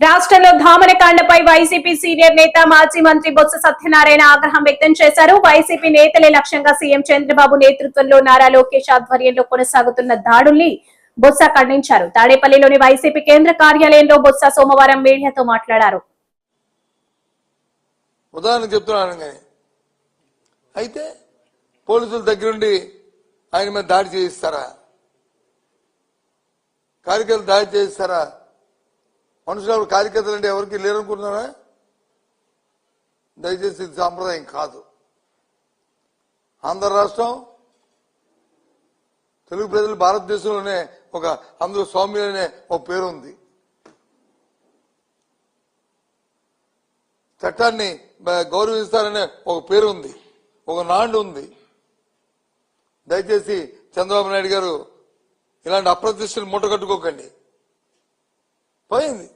రాష్ట్రంలో ధామనకాండపై YCP senior నేత మాజీ మంత్రి బొత్స సత్యనారాయణ ఆగ్రహం వ్యక్తం చేశారు. వైసీపీ నేతలే లక్ష్యంగా సీఎం చంద్రబాబు నేతృత్వంలో నారా లోకేష్ ఆధ్వర్యంలో కొనసాగుతున్న దాడుల్ని బొత్స ఖండించారు. తాడేపల్లిలోని వైసీపీ కేంద్ర కార్యాలయంలో బొత్స సోమవారం మీడియాతో మాట్లాడారు. ఉదాహరణ చెప్తున్నాను అయితే పోలీసుల దగ్గరుండి ఆయన మీద దాడి చేయిస్తారా? కార్యకర్తలు దాడి చేయిస్తారా? మనుషులు ఎవరు కార్యకర్తలు అంటే ఎవరికి లేరనుకుంటున్నారా? దయచేసి ఇది సాంప్రదాయం కాదు. ఆంధ్ర రాష్ట్రం తెలుగు ప్రజలు భారతదేశంలోనే ఒక అందరూ స్వామి అనే ఒక పేరు ఉంది చట్టాన్ని బ- గౌరవిస్తారనే ఒక పేరు ఉంది ఒక నాండు ఉంది దయచేసి చంద్రబాబు నాయుడు గారు ఇలాంటి అప్రతిష్టలు మూటగట్టుకోకండి. పోయింది.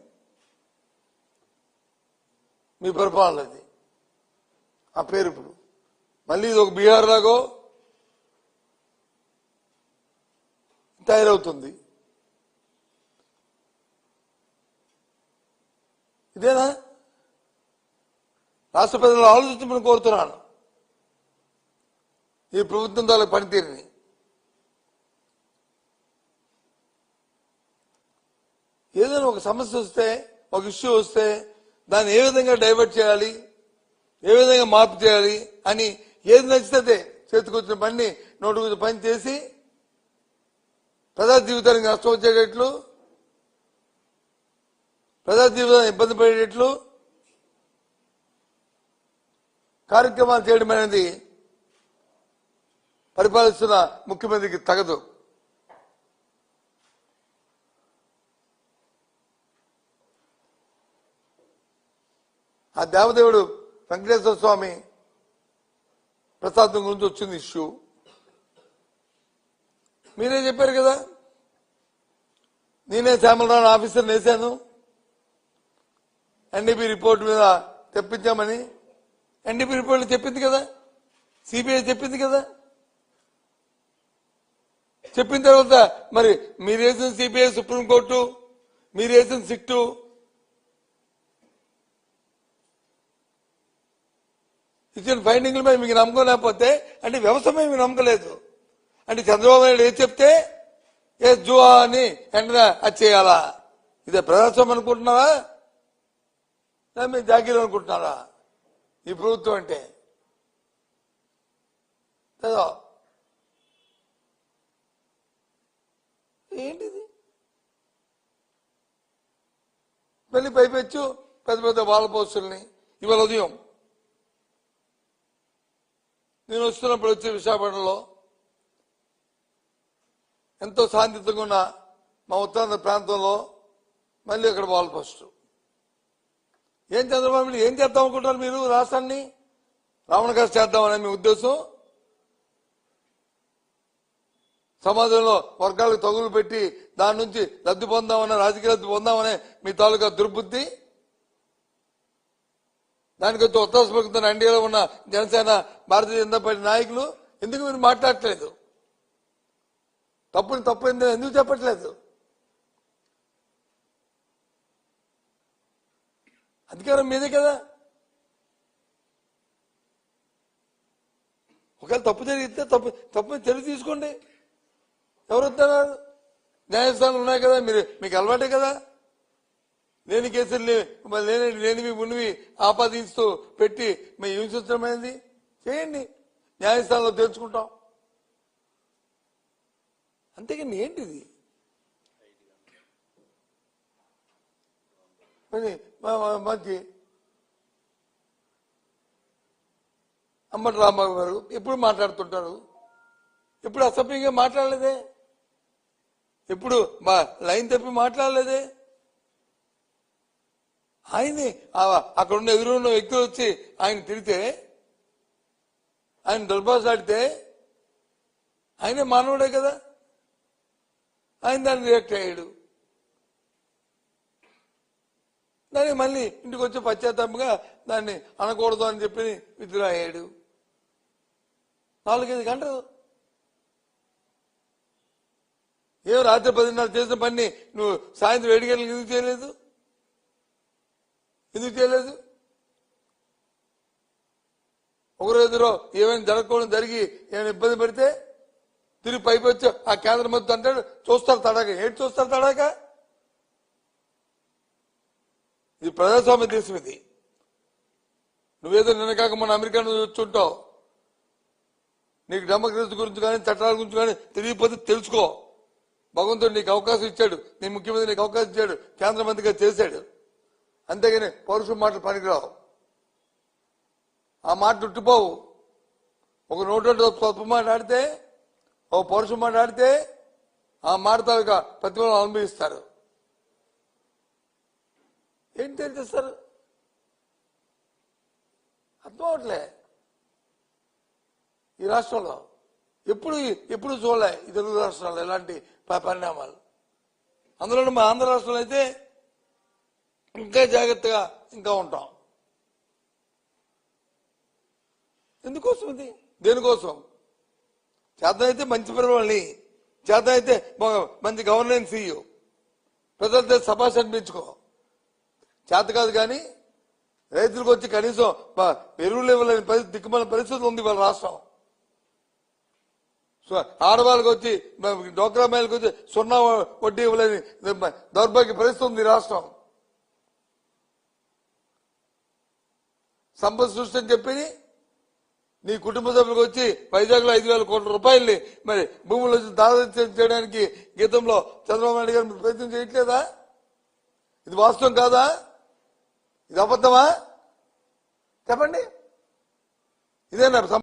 మీ పరిపాలన అది ఆ పేరు ఇప్పుడు. మళ్ళీ ఇది ఒక బీహార్ లాగో తయారవుతుంది. ఇదేనా? రాష్ట్ర ప్రజలు ఆలోచించమని కోరుతున్నాను. ఈ ప్రభుత్వం ద్వారా పనితీరుని. ఏదైనా ఒక సమస్య వస్తే ఒక ఇష్యూ వస్తే దాన్ని ఏ విధంగా డైవర్ట్ చేయాలి? ఏ విధంగా మార్పు చేయాలి? అని ఏది నచ్చితే చేతికొచ్చిన పని నోటుకొచ్చిన పని చేసి ప్రజా జీవితానికి నష్టం వచ్చేటట్లు ప్రజా జీవితాన్ని ఇబ్బంది పడేటట్లు కార్యక్రమాలు చేయడం అనేది పరిపాలిస్తున్న ముఖ్యమంత్రికి తగదు. ఆ దేవదేవుడు వెంకటేశ్వర స్వామి ప్రసాదం గురించి వచ్చింది ఇష్యూ. మీరే చెప్పారు కదా? నేనే శ్యామలరావు ఆఫీసర్ వేశాను ఎన్డీపీ రిపోర్ట్ మీద తెప్పించామని. ఎన్డీపీ రిపోర్ట్ చెప్పింది కదా? సిబిఐ చెప్పింది కదా? చెప్పిన తర్వాత మరి మీరు వేసిన సిబిఐ సుప్రీంకోర్టు మీరు వేసిన సిట్టు ఇచ్చిన ఫైండింగ్ల మీద మీకు నమ్మకం లేకపోతే అంటే వ్యవస్థ మీద మీకు నమ్మకలేదు అంటే చంద్రబాబు నాయుడు ఏది చెప్తే ఏ జువా అని వెంటనే అది చేయాలా? ఇదే ప్రజాస్వామ్యం అనుకుంటున్నారా మీరు జాగీర్ అనుకుంటున్నారా? ఈ ప్రభుత్వం అంటే. ఏంటిది? మళ్ళీ పైపెచ్చు పెద్ద పెద్ద వాళ్ళ పోస్టుల్ని. ఇవాళ ఉదయం నేను వస్తున్నప్పుడు వచ్చే విశాఖపట్నంలో ఎంతో శాంతితంగా ఉన్న మా ఉత్తరాంధ్ర ప్రాంతంలో మళ్ళీ అక్కడ వాల్ ఫస్ట్ ఏం చంద్రబాబు ఏం చేద్దాం అనుకుంటారు మీరు రాష్ట్రాన్ని? రావణ గారు చేద్దామనే మీ ఉద్దేశం? సమాజంలో వర్గాలకు తగులు పెట్టి దాని నుంచి లబ్ధి పొందామనే రాజకీయ లబ్ధి పొందామనే మీ తాలూకా దుర్బుద్ధి? దానికి వచ్చి ఉత్తరస్పడుతున్న ఎన్డీఏలో ఉన్న జనసేన భారతీయ జనతా పార్టీ నాయకులు ఎందుకు మీరు మాట్లాడట్లేదు? తప్పుని తప్పు ఎందుకు ఎందుకు చెప్పట్లేదు? అధికారం మీదే కదా? ఒకవేళ తప్పు జరిగితే తప్పు తప్పు తెలివి తీసుకోండి. ఎవరు వస్తున్నారు న్యాయస్థానాలు ఉన్నాయి కదా మీరు మీకు అలవాటే కదా? లేని కేసులు లేని లేనివి ఉన్నవి ఆపాదిస్తూ పెట్టి మేము సూత్రమైంది చేయండి. న్యాయస్థానంలో తెచ్చుకుంటాం అంతేగాని ఏంటిది? మంచి అమ్మటి రామారావు గారు ఎప్పుడు మాట్లాడుతుంటారు? ఎప్పుడు అసభ్యంగా మాట్లాడలేదే? ఎప్పుడు మా లైన్ తప్పి మాట్లాడలేదే? ఆయన్ని అక్కడ ఉన్న ఎదురున్న వ్యక్తులు వచ్చి ఆయన తిడితే ఆయన దుర్భాషాడితే ఆయనే మానవుడే కదా. ఆయన దాన్ని రియాక్ట్ అయ్యాడు. దాన్ని మళ్ళీ ఇంటికి వచ్చి పశ్చాత్తాపంగా దాన్ని అనకూడదు అని చెప్పి విత్డ్రా అయ్యాడు. నాలుగైదు గంటలు. ఏం రాత్రి పదిన్నర చేసిన పని నువ్వు సాయంత్రం ఏడు గంటలకు ఎందుకు చేయలేదు? ఎందుకు చేయలేదు? ఒకరోజులో ఏమైనా జరగకూడదు జరిగి ఏమైనా ఇబ్బంది పెడితే తిరిగి పైకి వచ్చి ఆ కేంద్ర మంత్రి అంటాడు చూస్తారు తడాక ఏంటి చూస్తారు తడాక ఇది ప్రజాస్వామ్య దేశం ఇది. నువ్వేదో నిన్న కాక మన అమెరికా నుంచి వచ్చుంటావు. నీకు డెమోక్రసీ గురించి కానీ చట్టాల గురించి కానీ తెలియకపోతే తెలుసుకో. భగవంతుడు నీకు అవకాశం ఇచ్చాడు. నీ ముఖ్యమంత్రి నీకు అవకాశం ఇచ్చాడు. కేంద్ర మంత్రిగా చేశాడు. అంతేగాని పౌరుషం మాటలు పనికిరావు. ఆ మాట ఉట్టిపోవు. ఒక నోటు తప్పు మాట్లాడితే ఒక పౌరుషం మాట్లాడితే ఆ మాటతో ఇక ప్రతిఫలం అనుభవిస్తారు. ఏం తెలియజేస్తారు అర్థం అవట్లే. ఈ రాష్ట్రంలో ఎప్పుడు ఎప్పుడు చూడలే ఈ తెలుగు రాష్ట్రాల్లో ఇలాంటి ప- పరిణామాలు. అందులో మా ఆంధ్ర రాష్ట్రంలో అయితే ఇంకా జాగ్రత్తగా ఇంకా ఉంటాం. ఎందుకోసం ఇది? దేనికోసం? చేతనైతే అయితే మంచి పిల్లవాళ్ళని చేతనైతే అయితే మంచి గవర్నెన్స్ ఇయ్యు ప్రజలతో సభాష్ అనిపించుకో చేత కాదు కానీ రైతులకు వచ్చి కనీసం ఎరువులు ఇవ్వలేని పరిస్థితి దిక్కుమల పరిస్థితి ఉంది వాళ్ళ రాష్ట్రం. ఆడవాళ్ళకి వచ్చి డోక్రా మహిళలకు వచ్చి సున్నా వడ్డీ ఇవ్వలేని దౌర్భాగ్య పరిస్థితి ఉంది రాష్ట్రం. సంపద సృష్టి అని చెప్పి నీ కుటుంబ సభ్యులకు వచ్చి వైజాగ్లో ఐదు వేల కోట్ల రూపాయల్ని మరి భూములు దాదాపు చేయడానికి గీతంలో చంద్రబాబు నాయుడు గారు ప్రయత్నం చేయట్లేదా? ఇది వాస్తవం కాదా? ఇది అబద్ధమా? చెప్పండి. ఇదేనా సం-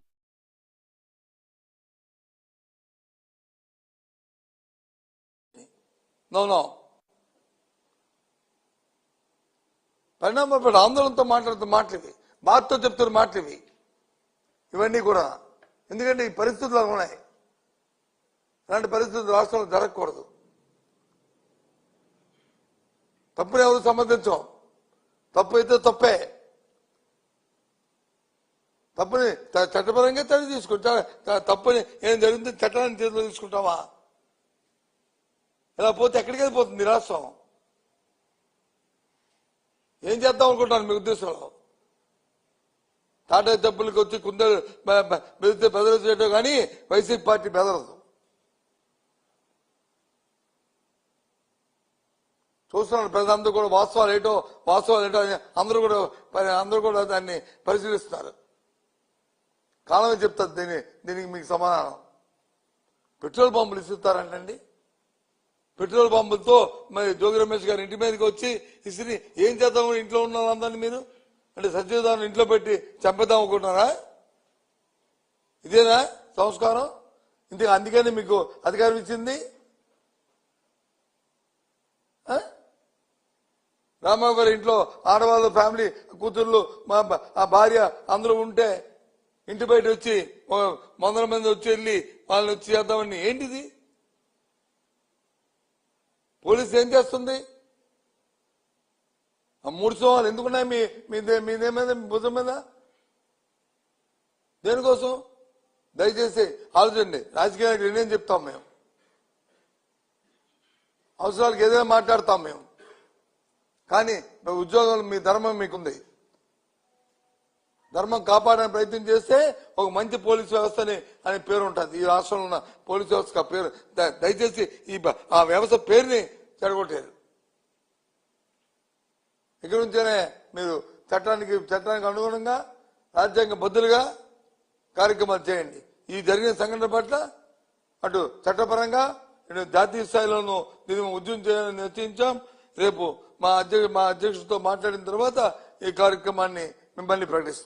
నో ఆందోళనతో మాట్లాడుతూ మాటలు మాతో చెప్తున్న మాటలు ఇవి ఇవన్నీ కూడా ఎందుకంటే ఈ పరిస్థితులు అలా ఉన్నాయి. ఇలాంటి పరిస్థితులు రాష్ట్రంలో జరగకూడదు. తప్పుని ఎవరు సంబంధించం తప్పు అయితే తప్పే. తప్పుని చట్టపరంగా చర్య తీసుకుంటా తప్పుని ఏం జరిగింది చట్టాన్ని చేతిలో తీసుకుంటామా ఇలా పోతే ఎక్కడికి వెళ్ళిపోతుంది రాష్ట్రం? ఏం చేద్దాం అనుకుంటాను మీ ఉద్దేశంలో? టాటా డబ్బులకు వచ్చి కుందరు బ- బ- బెదిరితే బెదరదు చేయడం కానీ వైసీపీ పార్టీ బెదరదు. చూస్తున్నారు ప్రజలందరూ కూడా వాస్తవాలు ఏంటో వాస్తవాలు ఏంటో అని అందరూ కూడా అందరూ కూడా దాన్ని పరిశీలిస్తున్నారు. కాలమే చెప్తారు దీని దీనికి మీకు సమాధానం. పెట్రోల్ పంపులు ఇస్తారంటండి పెట్రోల్ పంపులతో మరి జోగి రమేష్ గారి ఇంటి మీదకి వచ్చి ఇసిరి ఏం చేద్దాం ఇంట్లో ఉన్న అందరినీ మీరు? అంటే సత్యదాన్ని ఇంట్లో పెట్టి చంపేద్దాం అనుకుంటున్నారా? ఇదేనా సంస్కారం? ఇంత అందుకని మీకు అధికారం ఇచ్చింది? ఆ? ఇంట్లో ఆడవాళ్ళ ఫ్యామిలీ కూతుర్లు మా ఆ భార్య అందరూ ఉంటే ఇంటి బయట వచ్చి మందల వందల మంది వచ్చి వెళ్ళి వాళ్ళని వచ్చి చేద్దామని ఏంటిది? పోలీసు ఏం చేస్తుంది? ఆ మూడు సోమాలు ఎందుకున్నాయి? మీ మీదే మీద మీ భుజం మీద? దేనికోసం? దయచేసి ఆలోచండి రాజకీయ నాయకులు నేనేం చెప్తాం మేము? అవసరాలకు ఏదైనా మాట్లాడతాం మేము. కానీ ఉద్యోగం మీ ధర్మం మీకుంది. ధర్మం కాపాడడానికి ప్రయత్నం చేస్తే ఒక మంచి పోలీస్ వ్యవస్థని అనే పేరు ఉంటుంది. ఈ రాష్ట్రంలో ఉన్న పోలీస్ వ్యవస్థ పేరు. ద- దయచేసి ఈ ఆ వ్యవస్థ పేరుని చెడగొట్టేది. ఇక్కడి నుంచేనే మీరు చట్టానికి చట్టానికి అనుగుణంగా రాజ్యాంగ బద్దులుగా కార్యక్రమాలు చేయండి. ఈ జరిగిన సంఘటన పట్ల అటు చట్టపరంగా ఇటు జాతీయ స్థాయిలోనూ దీన్ని ఉద్యమం చేయాలని నిశ్చయించాం. రేపు మా అధ్యక్ష మా అధ్యక్షుడితో మాట్లాడిన తర్వాత ఈ కార్యక్రమాన్ని మిమ్మల్ని ప్రకటిస్తాం.